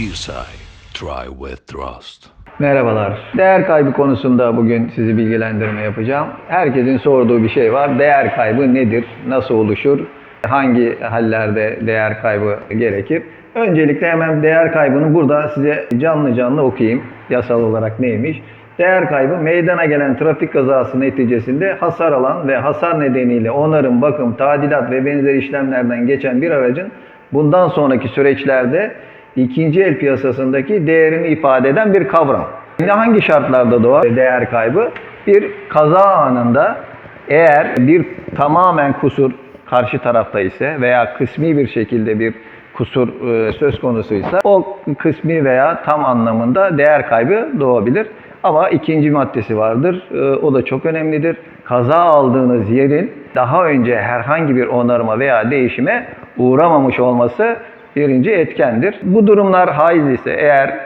Bir try with trust. Merhabalar. Değer kaybı konusunda bugün sizi bilgilendirme yapacağım. Herkesin sorduğu bir şey var. Değer kaybı nedir? Nasıl oluşur? Hangi hallerde değer kaybı gerekir? Öncelikle hemen değer kaybını burada size canlı canlı okuyayım. Yasal olarak neymiş? Değer kaybı meydana gelen trafik kazası neticesinde hasar alan ve hasar nedeniyle onarım, bakım, tadilat ve benzeri işlemlerden geçen bir aracın bundan sonraki süreçlerde ikinci el piyasasındaki değerini ifade eden bir kavram. Şimdi hangi şartlarda doğar değer kaybı? Bir kaza anında eğer bir tamamen kusur karşı tarafta ise veya kısmi bir şekilde bir kusur e, söz konusuysa o kısmi veya tam anlamında değer kaybı doğabilir. Ama ikinci maddesi vardır. E, o da çok önemlidir. Kaza aldığınız yerin daha önce herhangi bir onarıma veya değişime uğramamış olması birinci etkendir. Bu durumlar haiz ise eğer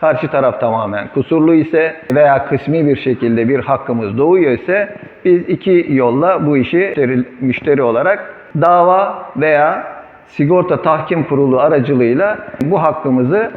karşı taraf tamamen kusurlu ise veya kısmi bir şekilde bir hakkımız doğuyor ise biz iki yolla bu işi müşteri, müşteri olarak dava veya sigorta tahkim kurulu aracılığıyla bu hakkımızı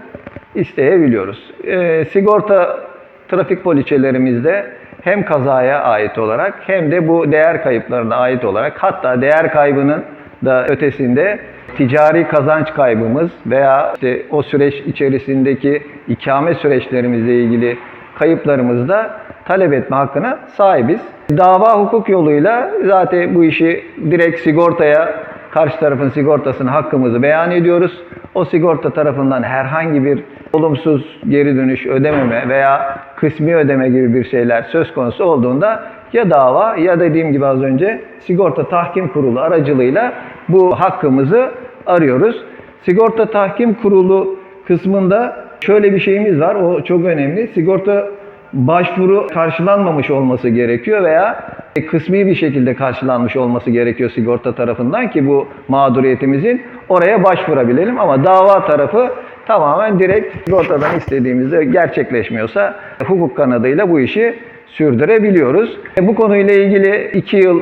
isteyebiliyoruz. Ee, sigorta trafik poliçelerimizde hem kazaya ait olarak hem de bu değer kayıplarına ait olarak hatta değer kaybının da ötesinde ticari kazanç kaybımız veya işte o süreç içerisindeki ikame süreçlerimizle ilgili kayıplarımızda talep etme hakkına sahibiz. Dava hukuk yoluyla zaten bu işi direkt sigortaya karşı tarafın sigortasına hakkımızı beyan ediyoruz. O sigorta tarafından herhangi bir olumsuz geri dönüş ödememe veya kısmi ödeme gibi bir şeyler söz konusu olduğunda ya dava ya dediğim gibi az önce sigorta tahkim kurulu aracılığıyla bu hakkımızı arıyoruz. Sigorta tahkim kurulu kısmında şöyle bir şeyimiz var. O çok önemli. Sigorta başvuru karşılanmamış olması gerekiyor veya kısmi bir şekilde karşılanmış olması gerekiyor sigorta tarafından ki bu mağduriyetimizin oraya başvurabilelim ama dava tarafı tamamen direkt sigortadan istediğimizde gerçekleşmiyorsa hukuk kanadıyla bu işi sürdürebiliyoruz. Bu konuyla ilgili 2 yıl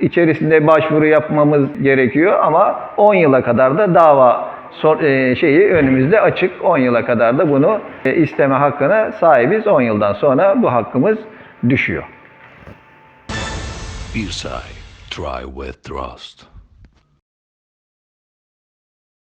içerisinde başvuru yapmamız gerekiyor ama 10 yıla kadar da dava e, şeyi önümüzde açık. 10 yıla kadar da bunu e, isteme hakkına sahibiz. 10 yıldan sonra bu hakkımız düşüyor. Bir say, try with trust.